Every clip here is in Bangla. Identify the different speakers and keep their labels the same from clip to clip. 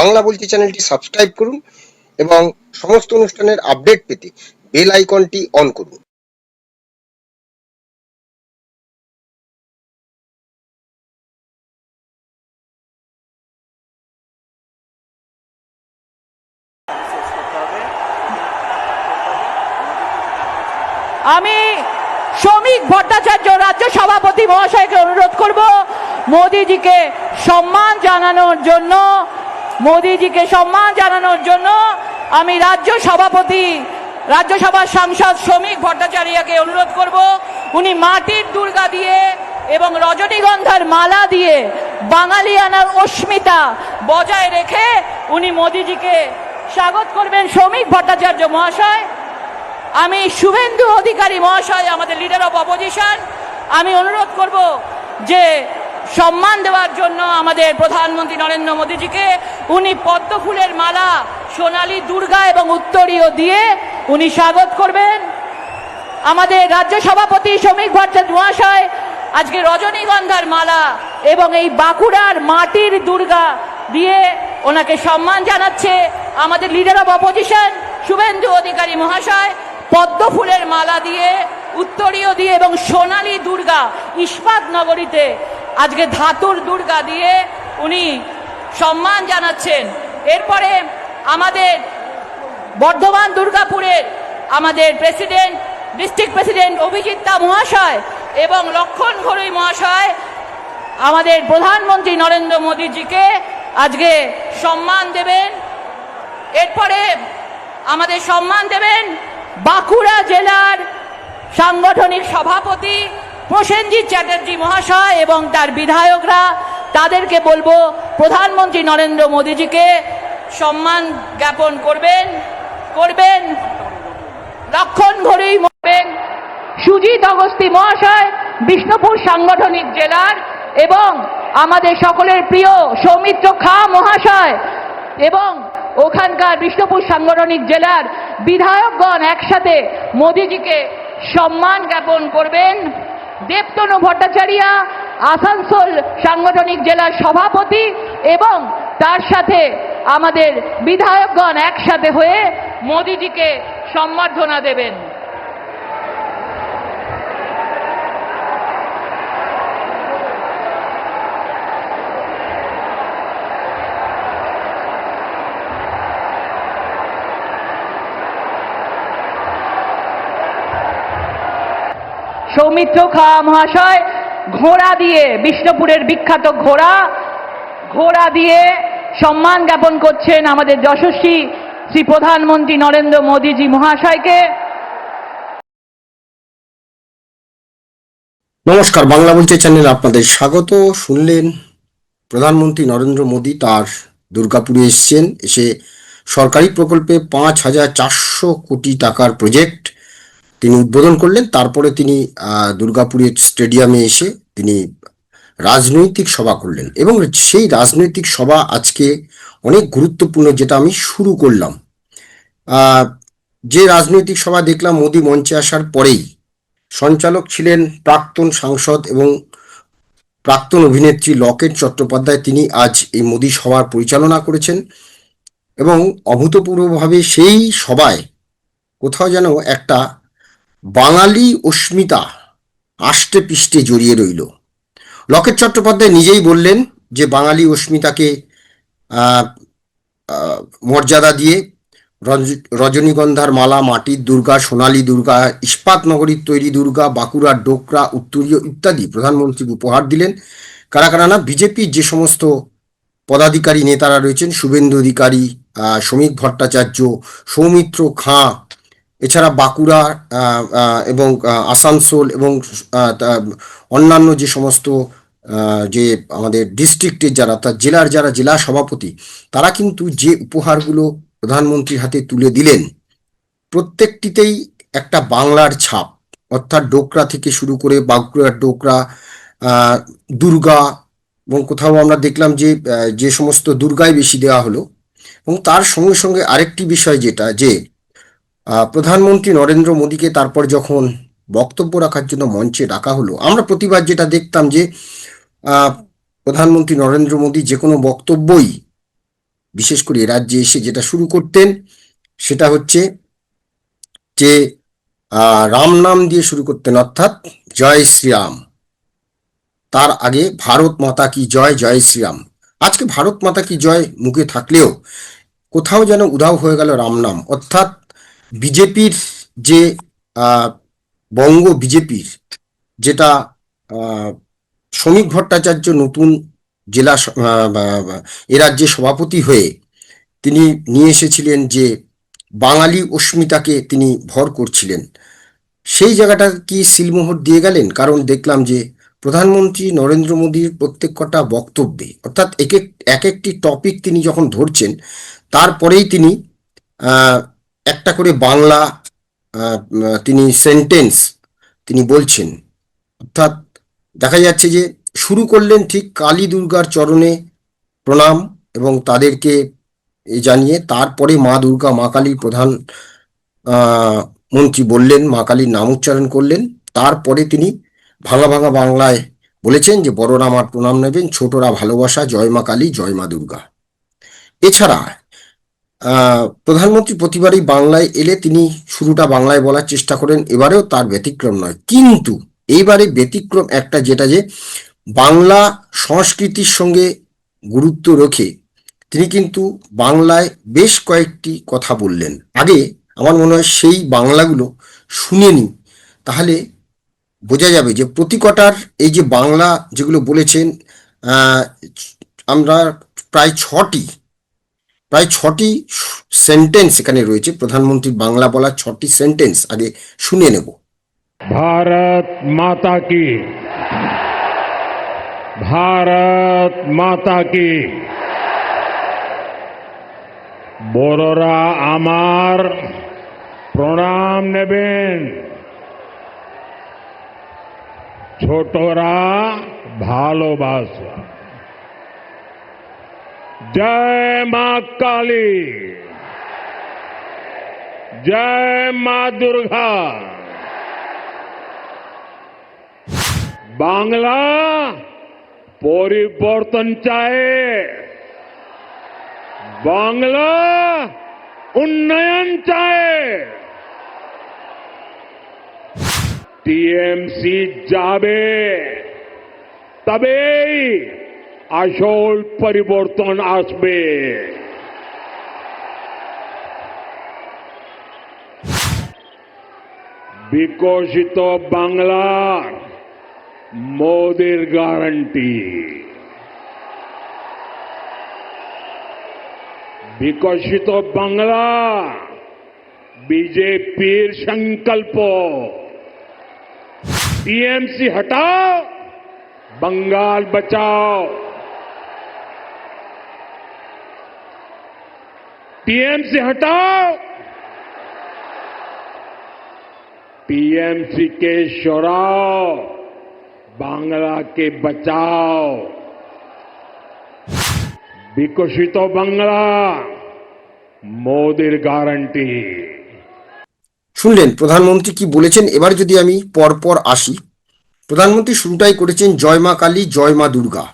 Speaker 1: বাংলা বলছি চ্যানেলটি সাবস্ক্রাইব করুন এবং সমস্ত অনুষ্ঠানের আপডেট পেতে বেল আইকনটি অন করুন।
Speaker 2: আমি শ্রমিক ভট্টাচার্য, রাজ্য সভাপতি মহাশয়কে অনুরোধ করব, মোদিজিকে সম্মান জানানোর জন্য মোদিজিকে সম্মান জানানোর জন্য আমি রাজ্য সভাপতি রাজ্যসভার সাংসদ শ্রমিক ভট্টাচার্যকে অনুরোধ করব, উনি মাটির দুর্গা দিয়ে এবং রজনীগন্ধার মালা দিয়ে বাঙালিয়ানার অস্মিতা বজায় রেখে উনি মোদিজিকে স্বাগত করবেন শ্রমিক ভট্টাচার্য মহাশয়। আমি শুভেন্দু অধিকারী মহাশয়, আমাদের লিডার অফ অপোজিশন আমি অনুরোধ করব যে সম্মান দেওয়ার জন্য আমাদের প্রধানমন্ত্রী নরেন্দ্র মোদীজিকে উনি পদ্ম ফুলের মালা সোনালী দুর্গা এবং উত্তরীয় দিয়ে উনি স্বাগত করবেন। আমাদের রাজ্য সভাপতি শ্রমিক ভট্টাচার্য মহাশয়, আজকে রজনীগন্ধার মালা এবং এই বাঁকুড়ার মাটির দুর্গা দিয়ে ওনাকে সম্মান জানাচ্ছে আমাদের leader of opposition Suvendu Adhikari মহাশয়। পদ্ম ফুলের মালা দিয়ে, উত্তরীয় দিয়ে এবং সোনালী দুর্গা ইস্পাত নগরীতে আজকে ধাতুর দুর্গা দিয়ে উনি সম্মান জানাচ্ছেন। এরপরে আমাদের বর্ধমান দুর্গাপুরের আমাদের প্রেসিডেন্ট, ডিস্ট্রিক্ট প্রেসিডেন্ট অভিজিৎ দা মহাশয় এবং লক্ষণ ঘরুই মহাশয়, আমাদের প্রধানমন্ত্রী নরেন্দ্র মোদীজিকে আজকে সম্মান দেবেন। এরপরে আমাদের সম্মান দেবেন বাঁকুড়া জেলার সাংগঠনিক সভাপতি প্রসেনজিৎ চ্যাটার্জি মহাশয় এবং তার বিধায়করা, তাদেরকে বলব প্রধানমন্ত্রী নরেন্দ্র মোদীজিকে সম্মান জ্ঞাপন করবেন করবেন, লক্ষণ ঘড়ি মরবেন। সুজিত অগস্তি মহাশয়, বিষ্ণুপুর সাংগঠনিক জেলার এবং আমাদের সকলের প্রিয় সৌমিত্র খা মহাশয় এবং ওখানকার বিষ্ণুপুর সাংগঠনিক জেলার বিধায়কগণ একসাথে মোদিজিকে সম্মান জ্ঞাপন করবেন। দেবতনু ভট্টাচারিয়া, আসানসোল সাংগঠনিক জেলার সভাপতি এবং তার সাথে আমাদের বিধায়কগণ একসাথে হয়ে মোদিজিকে সম্বর্ধনা দেবেন। সৌমিত্র খা মহাশয়, ঘোড়া দিয়ে, বিষ্ণুপুরের বিখ্যাত ঘোড়া ঘোড়া দিয়ে সম্মান জ্ঞাপন করছেন আমাদের যশস্বী শ্রী প্রধানমন্ত্রী নরেন্দ্র মোদীজি মহাশয়কে।
Speaker 1: নমস্কার, বাংলা বলছে চ্যানেল আপনাদের স্বাগত। শুনলেন প্রধানমন্ত্রী নরেন্দ্র মোদী তার দুর্গাপুরে এসছেন, এসে সরকারি প্রকল্পে পাঁচ হাজার চারশো কোটি টাকার প্রজেক্ট তিনি উদ্বোধন করলেন। তারপরে তিনি দুর্গাপুরের স্টেডিয়ামে এসে তিনি রাজনৈতিক সভা করলেন এবং সেই রাজনৈতিক সভা আজকে অনেক গুরুত্বপূর্ণ যেটা আমি শুরু করলাম। যে রাজনৈতিক সভা দেখলাম মোদী মঞ্চে আসার পরেই সঞ্চালক ছিলেন প্রাক্তন সাংসদ এবং প্রাক্তন অভিনেত্রী লকেট চট্টোপাধ্যায়। তিনি আজ এই মোদী সভার পরিচালনা করেছেন এবং অভূতপূর্বভাবে সেই সভায় কোথাও যেন একটা বাঙালি অস্মিতা আষ্টে পৃষ্ঠে জড়িয়ে রইল। লকেট চট্টোপাধ্যায় নিজেই বললেন যে বাঙালি অস্মিতাকে মর্যাদা দিয়ে রজনীগন্ধার মালা মাটির দুর্গা, সোনালী দুর্গা, ইস্পাত নগরীর তৈরি দুর্গা, বাঁকুড়ার ডোকরা, উত্তরীয় ইত্যাদি প্রধানমন্ত্রীকে উপহার দিলেন। কারা কারা না, বিজেপির যে সমস্ত পদাধিকারী নেতারা রয়েছেন, শুভেন্দু অধিকারী শ্রমিক ভট্টাচার্য, সৌমিত্র খাঁ এছাড়া বাঁকুড়া এবং আসানসোল এবং অন্যান্য যে সমস্ত যে আমাদের ডিস্ট্রিক্টের যারা তার জেলার যারা জেলা সভাপতি, তারা কিন্তু যে উপহারগুলো প্রধানমন্ত্রীর হাতে তুলে দিলেন, প্রত্যেকটিতেই একটা বাংলার ছাপ। অর্থাৎ ডোকরা থেকে শুরু করে বাঁকুড়ার ডোকরা দুর্গা এবং কোথাও আমরা দেখলাম যে যে সমস্ত দুর্গায় বেশি দেওয়া হলো। এবং তার সঙ্গে সঙ্গে আরেকটি বিষয় যেটা, যে প্রধানমন্ত্রী নরেন্দ্র মোদীকে তারপর যখন বক্তব্য রাখার জন্য মঞ্চে ডাকা হলো, আমরা প্রতিবার যেটা দেখতাম যে প্রধানমন্ত্রী নরেন্দ্র মোদী যে কোনো বক্তব্যই, বিশেষ করে রাজ্যে এসে যেটা শুরু করতেন, সেটা হচ্ছে যে রাম নাম দিয়ে শুরু করতেন, অর্থাৎ জয় শ্রীরাম। তার আগে ভারত মাতা কি জয় জয় শ্রীরাম। আজকে ভারত মাতা কি জয় মুখে থাকলেও কোথাও যেন উধাও হয়ে গেল রাম নাম, অর্থাৎ বিজেপির যে বঙ্গ বিজেপির যেটা শ্রমিক ভট্টাচার্য নতুন জেলা এ রাজ্যে সভাপতি হয়ে তিনি নিয়ে এসেছিলেন যে বাঙালি অস্মিতাকে তিনি ভর করছিলেন। সেই জায়গাটা কি সিলমোহর দিয়ে গেলেন? কারণ দেখলাম যে প্রধানমন্ত্রী নরেন্দ্র মোদীর প্রত্যেক কটা বক্তব্যে, অর্থাৎ এক এক এক একটি টপিক তিনি যখন ধরছেন, তারপরেই তিনি একটা করে বাংলা তিনি সেন্টেন্স তিনি বলছেন। অর্থাৎ দেখা যাচ্ছে যে শুরু করলেন ঠিক কালী দুর্গার চরণে প্রণাম এবং তাদেরকে জানিয়ে তারপরে মা দুর্গা, মা কালীর প্রধান মন্ত্রী বললেন, মা কালীর নাম উচ্চারণ করলেন। তারপরে তিনি ভাঙা ভাঙা বাংলায় বলেছেন যে, বড়রা আমার প্রণাম নেবেন, ছোটরা ভালোবাসা, জয় মা কালী, জয় মা দুর্গা। এছাড়া প্রধানমন্ত্রী প্রতিবারই বাংলায় এলে তিনি শুরুটা বাংলায় বলার চেষ্টা করেন, এবারেও তার ব্যতিক্রম নয়। কিন্তু এইবারে ব্যতিক্রম একটা যেটা যে, বাংলা সংস্কৃতির সঙ্গে গুরুত্ব রেখে তিনি কিন্তু বাংলায় বেশ কয়েকটি কথা বললেন। আগে আমার মনে হয় সেই বাংলাগুলো শুনে নি তাহলে বোঝা যাবে যে প্রতিকটার এই যে বাংলা যেগুলো বলেছেন আমরা প্রায় ছটি প্রায় ছটি সেন্টেন্স এখানে রয়েছে। প্রধানমন্ত্রীর বাংলা বলা ছটি সেন্টেন্স আগে শুনে নেব।
Speaker 3: ভারত মাতা কি? ভারত মাতা কি? বড়রা আমার প্রণাম নেবেন। ছোটরা ভালোবাসা। জয় মা কালী জয় মা দুর্গা বাংলা পরিবর্তন চায় বাংলা উন্নয়ন চায় টিএমসি যাবে তবেই আসল পরিবর্তন আসবে বিকশিত বাংলার মোদির গ্যারান্টি বিকশিত বাংলা বিজেপির সংকল্প टीएमसी हटाओ बंगाल बचाओ टीएमसी हटाओ टीएमसी के शोराओ बांग्ला के बचाओ विकसित बांग्ला मोदीर गारंटी
Speaker 1: শুনলেন প্রধানমন্ত্রী কি বলেছেন এবার যদি আমি পরপর আসি প্রধানমন্ত্রী শুরুটাই করেছেন জয় মা কালী জয় মা দুর্গা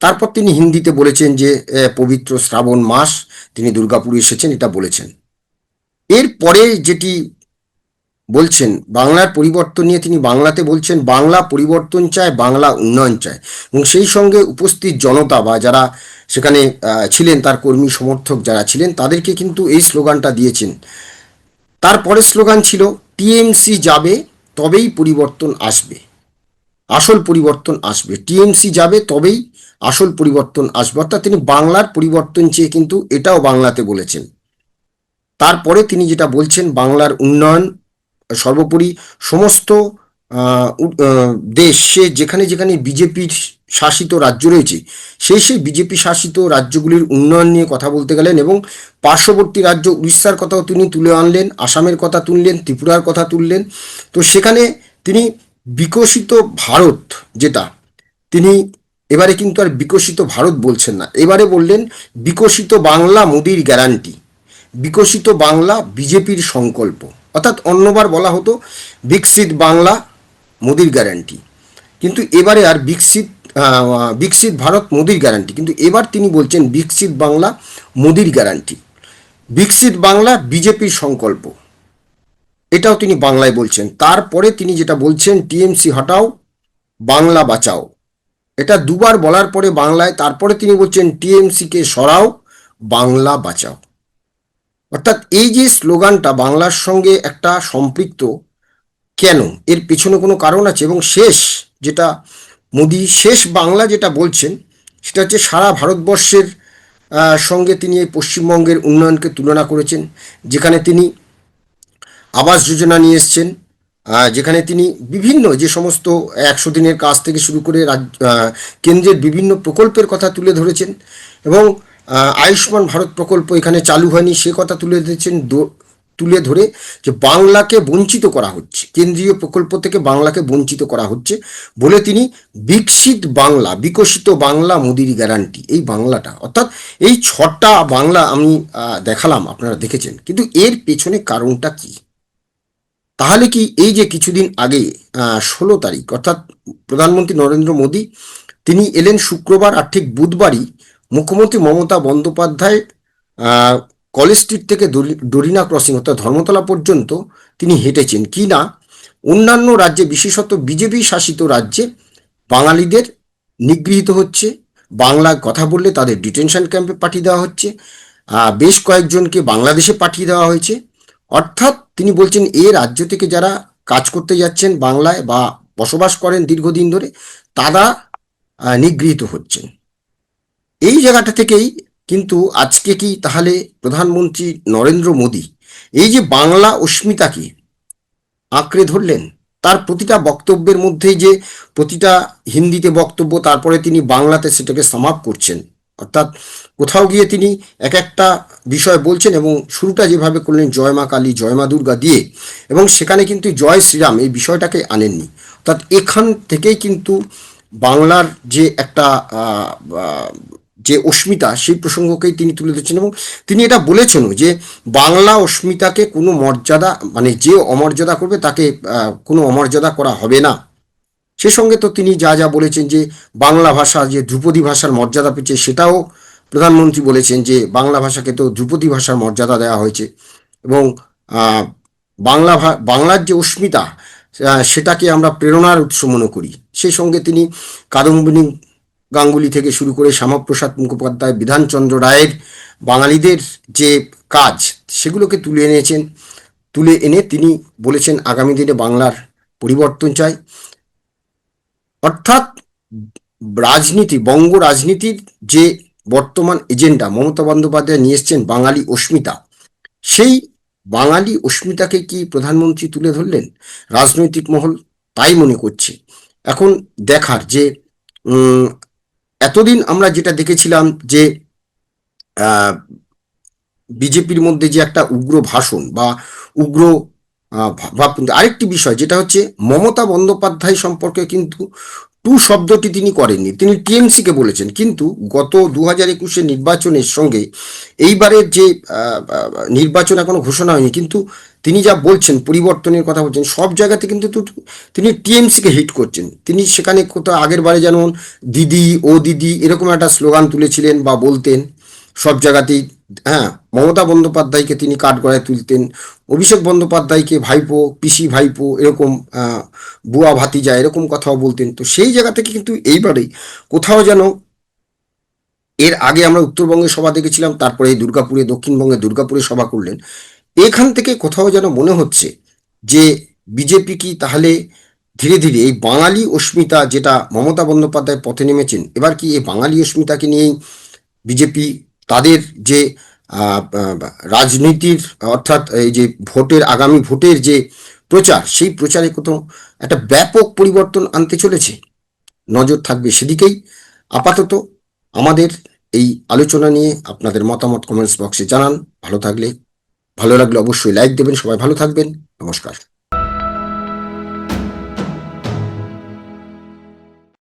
Speaker 1: তারপর তিনি হিন্দিতে বলেছেন যে পবিত্র শ্রাবণ মাস, তিনি দুর্গাপুরে এসেছেন, এটা বলেছেন। এরপরে যেটি বলছেন, বাংলার পরিবর্তন নিয়ে তিনি বাংলাতে বলছেন, বাংলা পরিবর্তন চায়, বাংলা উন্নয়ন চায়। এবং সেই সঙ্গে উপস্থিত জনতা বা যারা সেখানে ছিলেন, তার কর্মী সমর্থক যারা ছিলেন, তাদেরকে কিন্তু এই স্লোগানটা দিয়েছেন। তারপরের স্লোগান ছিল, টিএমসি যাবে, তবেই পরিবর্তন আসবে। আসল পরিবর্তন আসবে। টিএমসি যাবে তবেই আসল পরিবর্তন আসবে। অর্থাৎ তিনি বাংলার পরিবর্তন চেয়ে কিন্তু এটাও বাংলাতে বলেছেন। তারপরে তিনি যেটা বলছেন, বাংলার উন্নয়ন সর্বোপরি সমস্ত দেশ যেখানে যেখানে বিজেপির শাসিত রাজ্য রয়েছে সেই সেই বিজেপি শাসিত রাজ্যগুলির উন্নয়ন নিয়ে কথা বলতে গেলেন এবং পার্শ্ববর্তী রাজ্য উড়িষ্যার কথাও তিনি তুলে আনলেন, আসামের কথা তুললেন, ত্রিপুরার কথা তুললেন। তো সেখানে তিনি বিকশিত ভারত যেটা, তিনি এবারে কিন্তু আর বিকশিত ভারত বলছেন না। এবারে বললেন, বিকশিত বাংলা মোদির গ্যারান্টি, বিকশিত বাংলা বিজেপির সংকল্প। অর্থাৎ অন্যবার বলা হতো, বিকশিত বাংলা মোদির গ্যারান্টি। কিন্তু এবারে আর বিকশিত বিকশিত ভারত মোদির গ্যারান্টি। কিন্তু এবার তিনি বলছেন, বিকশিত বাংলা মোদির গ্যারান্টি। বিকশিত বাংলা বিজেপির সংকল্প। এটাও তিনি বাংলায় বলছেন। তারপরে তিনি যেটা বলছেন, টিএমসি হটাও, বাংলা বাঁচাও। এটা দুবার বলার পরে বাংলায়, তারপরে তিনি বলছেন টিএমসি কে সরাও, বাংলা বাঁচাও। অর্থাৎ এই যে স্লোগানটা বাংলার সঙ্গে একটা সম্পৃক্ত, কেন? এর পেছনে কোনো কারণ আছে? এবং শেষ যেটা মোদি, শেষ বাংলা যেটা বলছেন, সেটা হচ্ছে সারা ভারতবর্ষের সঙ্গে তিনি এই পশ্চিমবঙ্গের উন্নয়নকে তুলনা করেছেন, যেখানে তিনি আবাস যোজনা নিয়ে এসছেন যেখানে তিনি বিভিন্ন যে সমস্ত একশো দিনের কাজ থেকে শুরু করে রাজ- আহ, কেন্দ্রের বিভিন্ন প্রকল্পের কথা তুলে ধরেছেন এবং আয়ুষ্মান ভারত প্রকল্প এখানে চালু হয়নি সে কথা তুলে ধরেছেন তুলে ধরে যে বাংলাকে বঞ্চিত করা হচ্ছে কেন্দ্রীয় প্রকল্প থেকে বাংলাকে বঞ্চিত করা হচ্ছে বলে তিনি বিকশিত বাংলা বিকশিত বাংলা মোদির গ্যারান্টি এই বাংলাটা। অর্থাৎ এই ছটা বাংলা আমি দেখালাম আপনারা দেখেছেন। কিন্তু এর পেছনে কারণটা কি? তাহলে কি এই যে কিছুদিন আগে ষোলো তারিখ, অর্থাৎ প্রধানমন্ত্রী নরেন্দ্র মোদী, তিনি এলেন শুক্রবার আর ঠিক বুধবারই মুখ্যমন্ত্রী মমতা বন্দ্যোপাধ্যায় কলেজ স্ট্রিট থেকে ডরি- ডরিনা ক্রসিং, অর্থাৎ ধর্মতলা পর্যন্ত তিনি হেঁটেছেন। কি না? অন্যান্য রাজ্যে, বিশেষত বিজেপি শাসিত রাজ্যে, বাঙালিদের নিগৃহীত হচ্ছে। বাংলা কথা বললে তাদের ডিটেনশন ক্যাম্পে পাঠিয়ে দেওয়া হচ্ছে। বেশ কয়েকজনকে বাংলাদেশে পাঠিয়ে দেওয়া হয়েছে। অর্থাৎ তিনি বলছেন, এ রাজ্য থেকে যারা কাজ করতে যাচ্ছেন বাংলায় বা বসবাস করেন দীর্ঘদিন ধরে, তারা নিগৃহীত হচ্ছেন। এই জায়গাটা থেকেই কিন্তু আজকে কি তাহলে প্রধানমন্ত্রী নরেন্দ্র মোদী, এই যে বাংলা অস্মিতাকে আঁকড়ে ধরলেন, তার প্রতিটা বক্তব্যের মধ্যেই যে প্রতিটা হিন্দিতে বক্তব্য, তারপরে তিনি বাংলাতে সেটাকে সমাপ করছেন অর্থাৎ কোথাও গিয়ে তিনি এক একটা বিষয় বলছেন এবং শুরুটা যেভাবে করলেন, জয় মা কালী, জয় মা দুর্গা দিয়ে, এবং সেখানে কিন্তু জয় শ্রীরাম এই বিষয়টাকে আনেননি। অর্থাৎ এখান থেকেই কিন্তু বাংলার যে একটা যে অস্মিতা, সেই প্রসঙ্গকেই তিনি তুলে ধরছেন এবং তিনি এটা বলেছেনও যে বাংলা অস্মিতাকে কোনো মর্যাদা মানে যে অমর্যাদা করবে তাকে কোনো অমর্যাদা করা হবে না। সে সঙ্গে তো তিনি যা যা বলেছেন যে বাংলা ভাষা যে ধ্রুপদী ভাষার মর্যাদা পেয়েছে, সেটাও প্রধানমন্ত্রী বলেছেন যে বাংলা ভাষাকে তো ধ্রুপদী ভাষার মর্যাদা দেওয়া হয়েছে। এবং বাংলা বাংলার যে অস্মিতা সেটাকে আমরা প্রেরণার উৎস মনে করি। সেই সঙ্গে তিনি কাদম্বিনী গাঙ্গুলি থেকে শুরু করে শ্যামাপ্রসাদ মুখোপাধ্যায়, বিধানচন্দ্র রায়ের বাঙালিদের যে কাজ, সেগুলোকে তুলে এনেছেন। তুলে এনে তিনি বলেছেন, আগামী দিনে বাংলার পরিবর্তন চাই। অর্থাৎ রাজনীতি, বঙ্গ রাজনীতির যে বর্তমান এজেন্ডা মমতা বন্দ্যোপাধ্যায় নিয়ে এসছেন বাঙালি অস্মিতা, সেই বাঙালি অস্মিতাকে কি প্রধানমন্ত্রী তুলে ধরলেন? রাজনৈতিক মহল তাই মনে করছে। এখন দেখার যে এতদিন আমরা যেটা দেখেছিলাম যে বিজেপির মধ্যে যে একটা উগ্র ভাষণ বা উগ্র আহ, ভা- ভাবমূর্তি আরেকটি বিষয় যেটা হচ্ছে মমতা বন্দ্যোপাধ্যায় সম্পর্কে কিন্তু টু শব্দটি তিনি করেননি। তিনি টিএমসি কে বলেছেন কিন্তু গত দু হাজার একুশের নির্বাচনের সঙ্গে এইবারের যে নির্বাচন এখনও ঘোষণা হয়নি কিন্তু তিনি যা বলছেন পরিবর্তনের কথা বলছেন সব জায়গাতে কিন্তু তিনি টিএমসি কে হিট করছেন। তিনি সেখানে কোথাও আগের বারে যেমন দিদি ও দিদি এরকম একটা স্লোগান তুলেছিলেন বা বলতেন সব জায়গাতেই হ্যাঁ মমতা বন্দ্যোপাধ্যায়কে তিনি কাঠগড়ায় তুলতেন, অভিষেক বন্দ্যোপাধ্যায়কে ভাইপো, পিসি ভাইপো, এরকম বুয়া ভাতিজা এরকম কথাও বলতেন। তো সেই জায়গা থেকে কিন্তু এইবারেই কোথাও যেন এর আগে আমরা উত্তরবঙ্গে সভা দেখেছিলাম, তারপরে দুর্গাপুরে, দক্ষিণবঙ্গে দুর্গাপুরে সভা করলেন। এখান থেকে কোথাও যেন মনে হচ্ছে যে বিজেপি কি তাহলে ধীরে ধীরে এই বাঙালি অস্মিতা যেটা মমতা বন্দ্যোপাধ্যায় পথে নেমেছেন, এবার কি এই বাঙালি অস্মিতাকে নিয়েই বিজেপি তাদের যে রাজনীতির, অর্থাৎ এই যে ভোটের, আগামী ভোটের যে প্রচার, সেই প্রচারে কোথাও একটা ব্যাপক পরিবর্তন আনতে চলেছে। নজর থাকবে সেদিকেই। আপাতত আমাদের এই আলোচনা নিয়ে আপনাদের মতামত কমেন্টস বক্সে জানান। ভালো থাকলে, ভালো লাগলে অবশ্যই লাইক দেবেন। সবাই ভালো থাকবেন। নমস্কার।